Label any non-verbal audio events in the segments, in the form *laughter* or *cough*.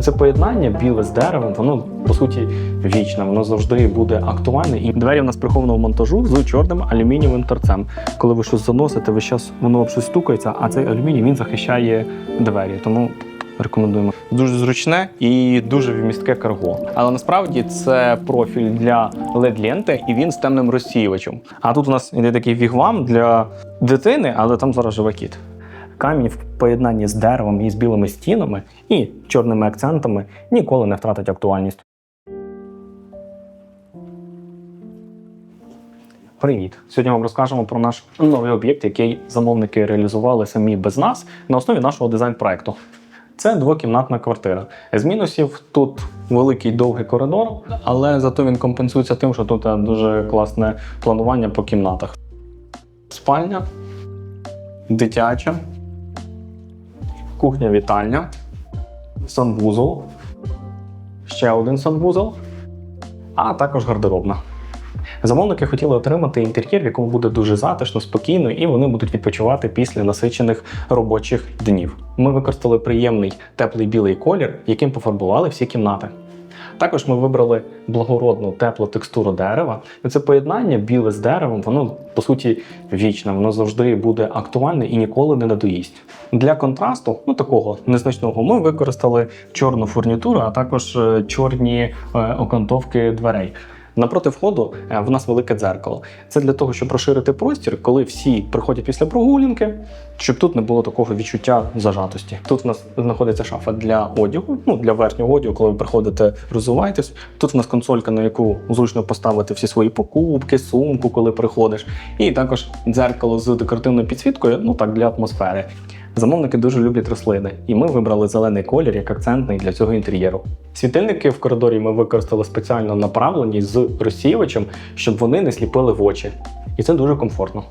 Це поєднання біле з деревом, воно по суті вічне, воно завжди буде актуальне. І двері в нас прихованого монтажу з чорним алюмінієвим торцем. Коли ви щось заносите, ви щас воно щось стукається, а цей алюміній він захищає двері. Тому рекомендуємо. Дуже зручне і дуже вмістке карго. Але насправді це профіль для LED-ленти, і він з темним розсіювачем. А тут у нас іде такий вігвам для дитини, але там зараз живе кіт. Камінь в поєднанні з деревом і з білими стінами і чорними акцентами ніколи не втратить актуальність. Привіт! Сьогодні вам розкажемо про наш новий об'єкт, який замовники реалізували самі без нас на основі нашого дизайн-проекту. Це двокімнатна квартира. З мінусів тут великий довгий коридор, але зато він компенсується тим, що тут е, дуже класне планування по кімнатах. Спальня, дитяча, кухня-вітальня, санвузол, ще один санвузол, а також гардеробна. Замовники хотіли отримати інтер'єр, в якому буде дуже затишно, спокійно, і вони будуть відпочивати після насичених робочих днів. Ми використали приємний теплий білий колір, яким пофарбували всі кімнати. Також ми вибрали благородну теплу текстуру дерева. І це поєднання біле з деревом, воно по суті вічне, воно завжди буде актуальне і ніколи не надоїсть. Для контрасту, ну такого незначного, ми використали чорну фурнітуру, а також е, чорні е, окантовки дверей. Напроти входу е, в нас велике дзеркало. Це для того, щоб розширити простір, коли всі приходять після прогулянки, щоб тут не було такого відчуття зажатості. Тут в нас знаходиться шафа для одягу, ну для верхнього одягу, коли ви приходите, розуваєтесь. Тут в нас консолька, на яку зручно поставити всі свої покупки, сумку, коли приходиш. І також дзеркало з декоративною підсвіткою, ну так для атмосфери. Замовники дуже люблять рослини, і ми вибрали зелений колір як акцентний для цього інтер'єру. Світильники в коридорі ми використали спеціально направлені з розсіювачем, щоб вони не сліпили в очі. І це дуже комфортно.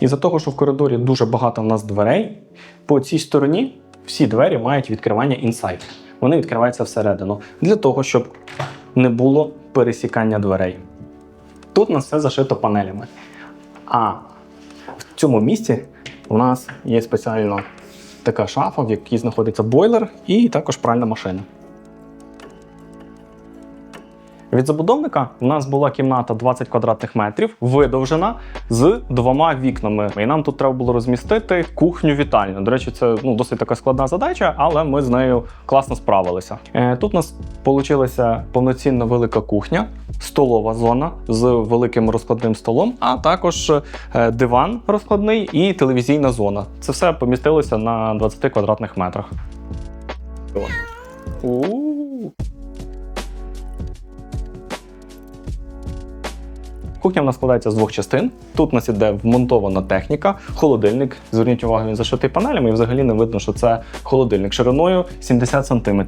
І за того, що в коридорі дуже багато в нас дверей, по цій стороні всі двері мають відкривання інсайд. Вони відкриваються всередину для того, щоб не було пересікання дверей. Тут у нас все зашито панелями. А в цьому місці у нас є спеціально така шафа, в якій знаходиться бойлер і також пральна машина. Від забудовника у нас була кімната 20 квадратних метрів, видовжена з двома вікнами. І нам тут треба було розмістити кухню-вітальню. До речі, це ну, досить така складна задача, але ми з нею класно справилися. Е, тут у нас вийшла повноцінна велика кухня, столова зона з великим розкладним столом, а також е, диван розкладний і телевізійна зона. Це все помістилося на 20 квадратних метрах. У-у-у. Кухня в нас складається з двох частин. Тут у нас іде вмонтована техніка, холодильник. Зверніть увагу, він зашитий панелями, і взагалі не видно, що це холодильник шириною 70 см.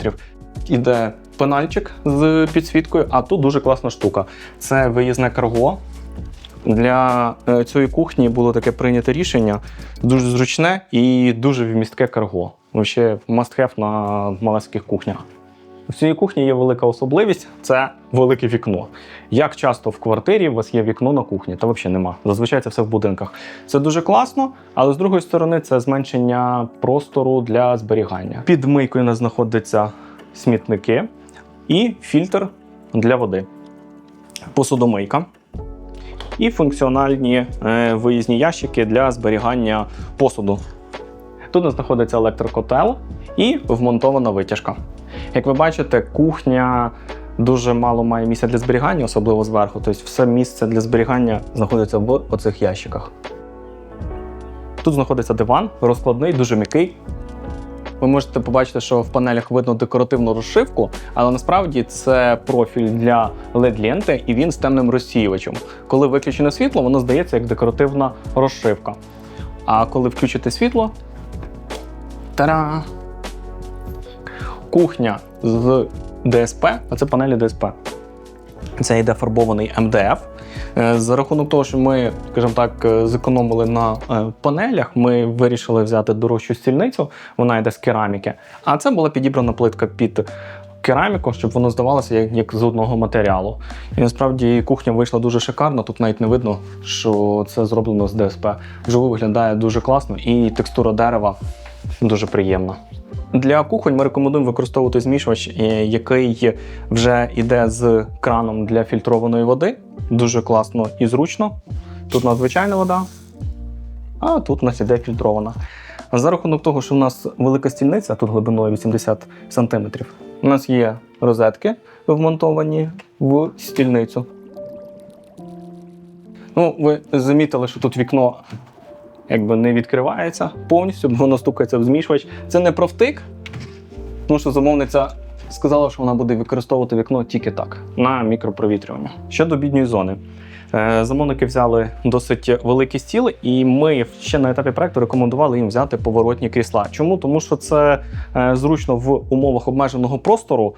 Іде пенальчик з підсвіткою, а тут дуже класна штука. Це виїзне карго. Для е, цієї кухні було таке прийняте рішення дуже зручне і дуже вмістке карго. Вообще must have на маленьких кухнях. В цій кухні є велика особливість це велике вікно. Як часто в квартирі у вас є вікно на кухні? Та взагалі нема. Зазвичай це все в будинках. Це дуже класно, але з другої сторони, це зменшення простору для зберігання. Під мийкою у нас знаходяться смітники і фільтр для води, посудомийка. І функціональні е, виїзні ящики для зберігання посуду. Тут у знаходиться електрокотел і вмонтована витяжка. Як ви бачите, кухня дуже мало має місця для зберігання, особливо зверху. Тобто все місце для зберігання знаходиться в оцих ящиках. Тут знаходиться диван, розкладний, дуже м'який. Ви можете побачити, що в панелях видно декоративну розшивку, але насправді це профіль для LED-ленти і він з темним розсіювачем. Коли виключене світло, воно здається як декоративна розшивка. А коли включите світло, Та-да! Кухня з ДСП, а це панелі ДСП. Це йде фарбований МДФ. Е, За рахунок того, що ми, скажімо так, е, зекономили на е, панелях, ми вирішили взяти дорожчу стільницю, вона йде з кераміки. А це була підібрана плитка під кераміку, щоб воно здавалося як, як з одного матеріалу. І насправді кухня вийшла дуже шикарно. Тут навіть не видно, що це зроблено з ДСП. Вживу виглядає дуже класно, і текстура дерева дуже приємна. Для кухонь ми рекомендуємо використовувати змішувач, е, який вже йде з краном для фільтрованої води. Дуже класно і зручно. Тут у нас звичайна вода, а тут у нас іде фільтрована. За рахунок того, що у нас велика стільниця, тут глибиною 80 см, у нас є розетки вмонтовані в стільницю. Ну, ви замітили, що тут вікно якби не відкривається повністю, воно стукається в змішувач. Це не про втик, тому що замовниця сказала, що вона буде використовувати вікно тільки так, на мікропровітрювання. Щодо бідньої зони. Е, Замовники взяли досить великі стіли, і ми ще на етапі проекту рекомендували їм взяти поворотні крісла. Чому? Тому що це е, зручно в умовах обмеженого простору.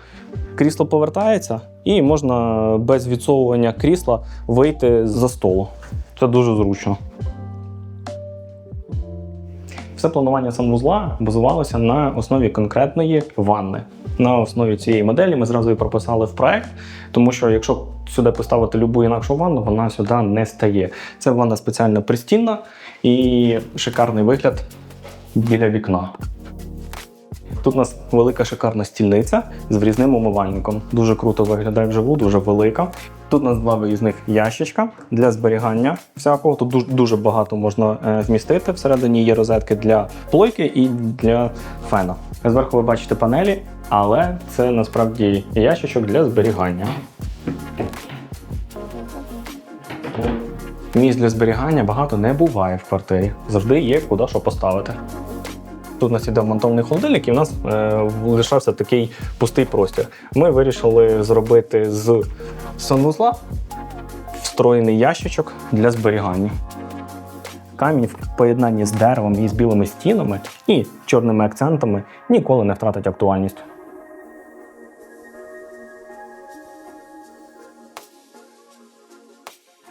Крісло повертається, і можна без відсовування крісла вийти за столу. Це дуже зручно. Все планування санвузла базувалося на основі конкретної ванни. На основі цієї моделі ми зразу її прописали в проект, тому що якщо сюди поставити любу інакшу ванну, вона сюди не стає. Це ванна спеціально пристінна і шикарний вигляд біля вікна. Тут у нас велика шикарна стільниця з врізним умивальником. Дуже круто виглядає вживу, дуже велика. Тут у нас два виїзних ящичка для зберігання всякого. Тут дуже, дуже багато можна е, вмістити. Всередині є розетки для плойки і для фена. Зверху ви бачите панелі, але це насправді ящичок для зберігання. Місць для зберігання багато не буває в квартирі. Завжди є куди що поставити. Тут у нас іде вмонтований холодильник, і в нас е, лишався такий пустий простір. Ми вирішили зробити з санвузла встроєний ящичок для зберігання. Камінь в поєднанні з деревом і з білими стінами і чорними акцентами ніколи не втратить актуальність.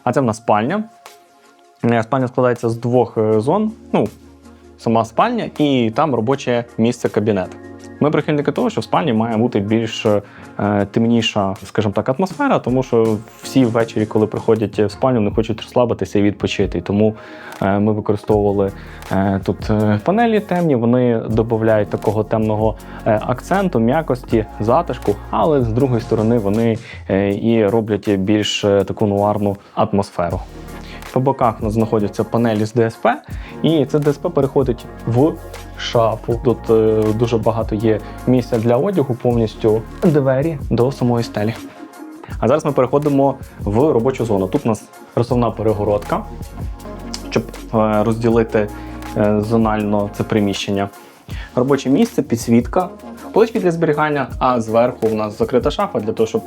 А це в нас спальня. Е, Спальня складається з двох е, зон. Ну, сама спальня і там робоче місце кабінет. Ми прихильники того, що в спальні має бути більш е, темніша, скажімо так, атмосфера, тому що всі ввечері, коли приходять в спальню, не хочуть розслабитися і відпочити. Тому е, ми використовували е, тут е, панелі темні, вони додають такого темного е, акценту, м'якості, затишку, але з другої сторони вони е, і роблять більш таку нуарну атмосферу. По боках у нас знаходяться панелі з ДСП, і це ДСП переходить в шафу. Тут е, дуже багато є місця для одягу, повністю двері до самої стелі. А зараз ми переходимо в робочу зону. Тут у нас розсувна перегородка, щоб е, розділити е, зонально це приміщення. Робоче місце, підсвітка, полички для зберігання, а зверху у нас закрита шафа для того, щоб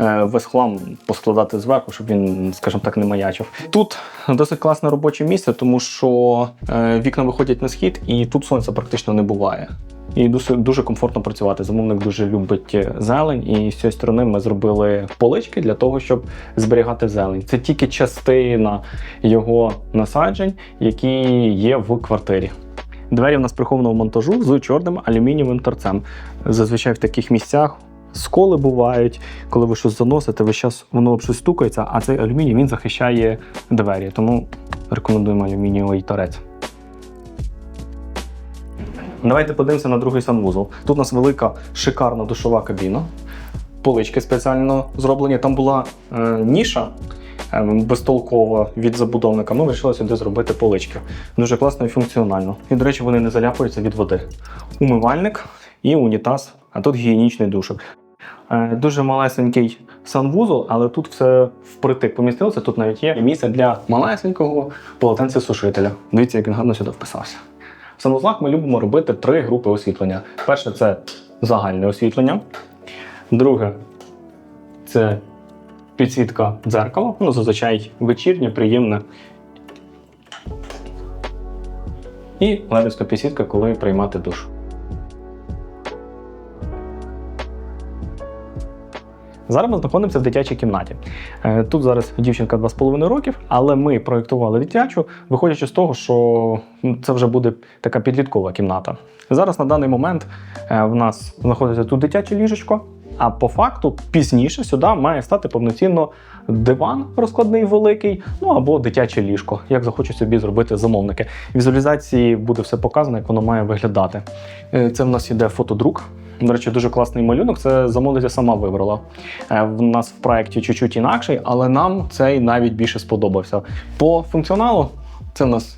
е, весь хлам поскладати зверху, щоб він, скажімо так, не маячив. Тут досить класне робоче місце, тому що е, вікна виходять на схід, і тут сонця практично не буває. І дуже, дуже комфортно працювати. Замовник дуже любить е, зелень, і з цієї сторони ми зробили полички для того, щоб зберігати зелень. Це тільки частина його насаджень, які є в квартирі. Двері в нас прихованого монтажу з чорним алюмінієвим торцем. Зазвичай в таких місцях сколи бувають, коли ви щось заносите, ви щас воно щось стукається, а цей алюміній він захищає двері. Тому рекомендуємо алюмінієвий торець. Давайте подивимося на другий санвузол. Тут у нас велика шикарна душова кабіна. Полички спеціально зроблені. Там була е, ніша е, безтолкова від забудовника. Ми вирішили сюди зробити полички. Дуже класно і функціонально. І, до речі, вони не заляпуються від води. Умивальник і унітаз, а тут гігієнічний душик. Е, Дуже малесенький санвузол, але тут все впритик помістилося. Тут навіть є місце для малесенького полотенцесушителя. Дивіться, як він гарно сюди вписався. В санвузлах ми любимо робити три групи освітлення. Перше це загальне освітлення. Друге це підсвітка дзеркала. Ну, зазвичай вечірнє, приємне. І ледовська підсвітка, коли приймати душ. Зараз ми знаходимося в дитячій кімнаті. Е, Тут зараз дівчинка 2,5 років, але ми проєктували дитячу, виходячи з того, що це вже буде така підліткова кімната. Зараз на даний момент е, в нас знаходиться тут дитяче ліжечко, А по факту пізніше сюди має стати повноцінно диван розкладний великий, ну або дитяче ліжко, як захочуть собі зробити замовники. Візуалізації буде все показано, як воно має виглядати. Е, Це в нас іде фотодрук. До речі, дуже класний малюнок. Це замовниця сама вибрала. Е, В нас в проєкті чуть-чуть інакший, але нам цей навіть більше сподобався. По функціоналу це в нас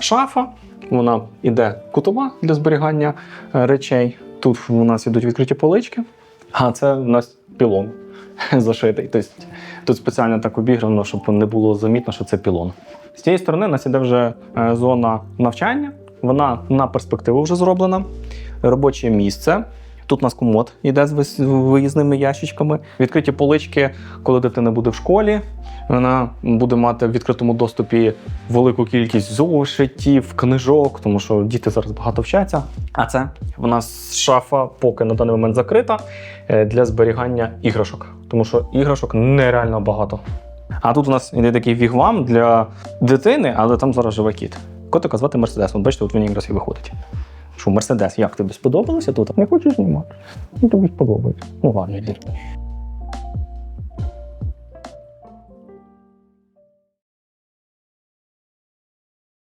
шафа. Вона іде кутова для зберігання е, речей. Тут у нас ідуть відкриті полички, а це в нас пілон *laughs* зашитий. Тобто тут спеціально так обіграно, щоб не було замітно, що це пілон. З цієї сторони у нас іде вже е, зона навчання. Вона на перспективу вже зроблена. Робоче місце. Тут у нас комод іде з виїзними ящичками. Відкриті полички, коли дитина буде в школі. Вона буде мати в відкритому доступі велику кількість зошитів, книжок, тому що діти зараз багато вчаться. А це в нас шафа поки на даний момент закрита е, для зберігання іграшок, тому що іграшок нереально багато. А тут у нас іде такий вігвам для дитини, але там зараз живе кіт. Котика звати Мерседес. От бачите, от він якраз і виходить. Що, Мерседес, як тобі сподобалося тут? Не хочеш знімати? Ну тобі сподобається. Ну ладно, йди.